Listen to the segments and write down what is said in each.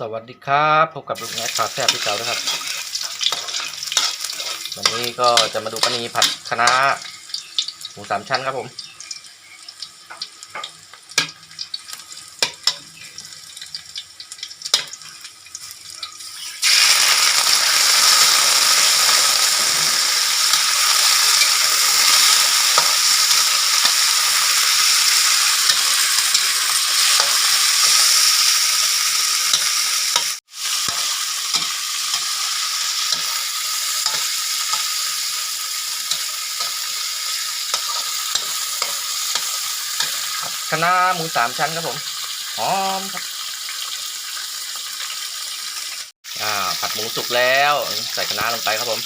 สวัสดีครับพบกับลุงแม็กคาแซ่บพี่เจ้านะครับ วันนี้ก็จะมาดูปนีผัดคะน้าหมูสามชั้นครับผม คะน้าหมูสามชั้นครับผมหอมครับอ่าผัดหมูสุกแล้ว ใส่คะน้าลงไปครับผม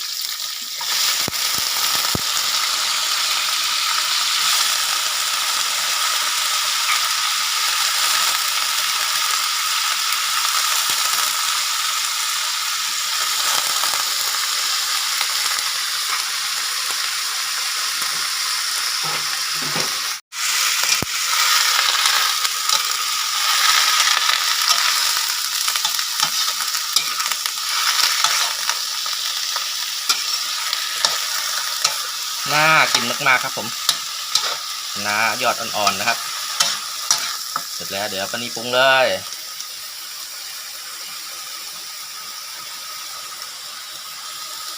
น่ากินมากๆครับผมนายอดอ่อนๆนะครับ เสร็จแล้วเดี๋ยวปนีปรุงเลย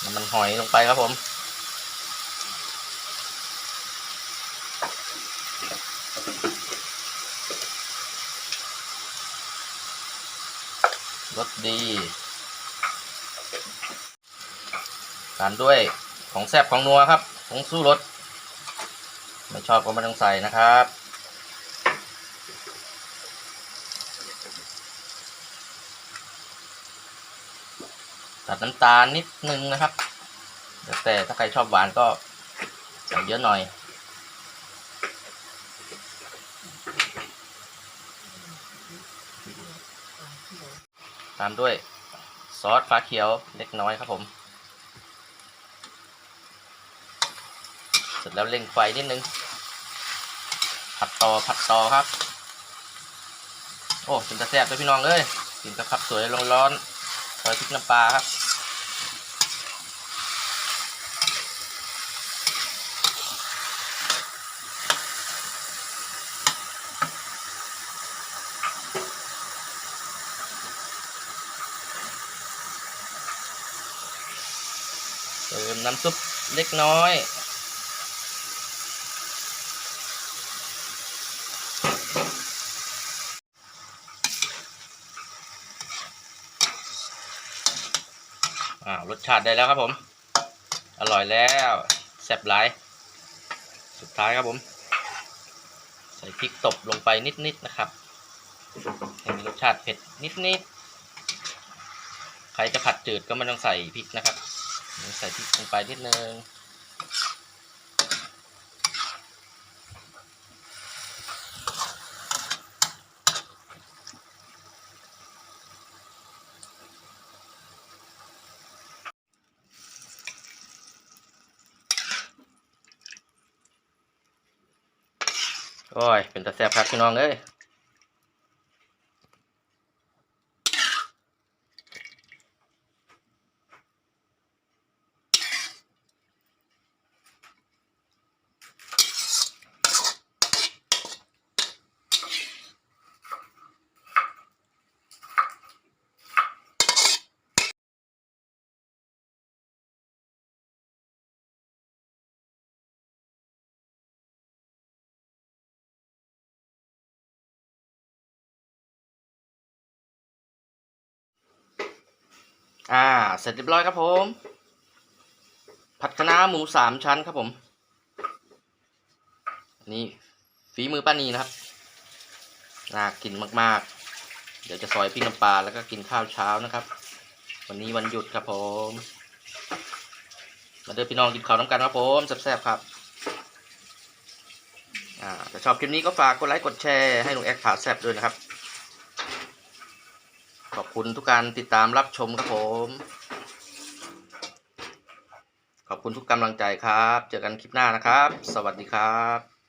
น้ำมันหอยลงไปครับผมรสดีตามด้วยของแซ่บของนัวครับ ผงสู้รสไม่ชอบก็ไม่ต้องใส่นะครับ ตัดน้ำตาลนิดนึงนะครับแล้วแต่ถ้าใครชอบหวานก็ใส่เยอะหน่อยตามด้วยซอสฟ้าเขียวเล็กน้อยครับผม เสร็จแล้วเร่งไฟนิดนึง ผัดต่อผัดต่อครับ โอ้กินตะแซ่บด้วยพี่น้องเอ้ยกินกระครับสวยร้อนๆซอยพริกน้ำปลาครับเติมน้ำซุปเล็กน้อย อ่ารสชาติได้แล้วครับผม อร่อยแล้วแซ่บหลาย สุดท้ายครับผม ใส่พริกตบลงไปนิดๆนะครับให้มีรสชาติเผ็ดนิดๆ ใครจะผัดจืดก็ไม่ต้องใส่พริกนะครับ ใส่พริกลงไปนิดนึง โอ้ย เป็นตะแซบครับพี่น้องเอ้ย อ่า เสร็จเรียบร้อยครับผม ผัดคะน้าหมูสามชั้นครับผมนนี้ฝีมือป้านีนะครับน่ากินมากๆ เดี๋ยวจะซอยพริกน้ำปลาแล้วก็กินข้าวเช้านะครับ วันนี้วันหยุดครับผมมาเดินพี่น้องกินข้าวน้ำกันครับผมแซ่บๆครับอ่าถ้าชอบคลิปนี้ก็ฝากกดไลค์กดแชร์ให้ลุงแอคผ่าแซ่บด้วยนะครับ ขอบคุณทุกการติดตามรับชมครับผม ขอบคุณทุกกำลังใจครับ เจอกันคลิปหน้านะครับ สวัสดีครับ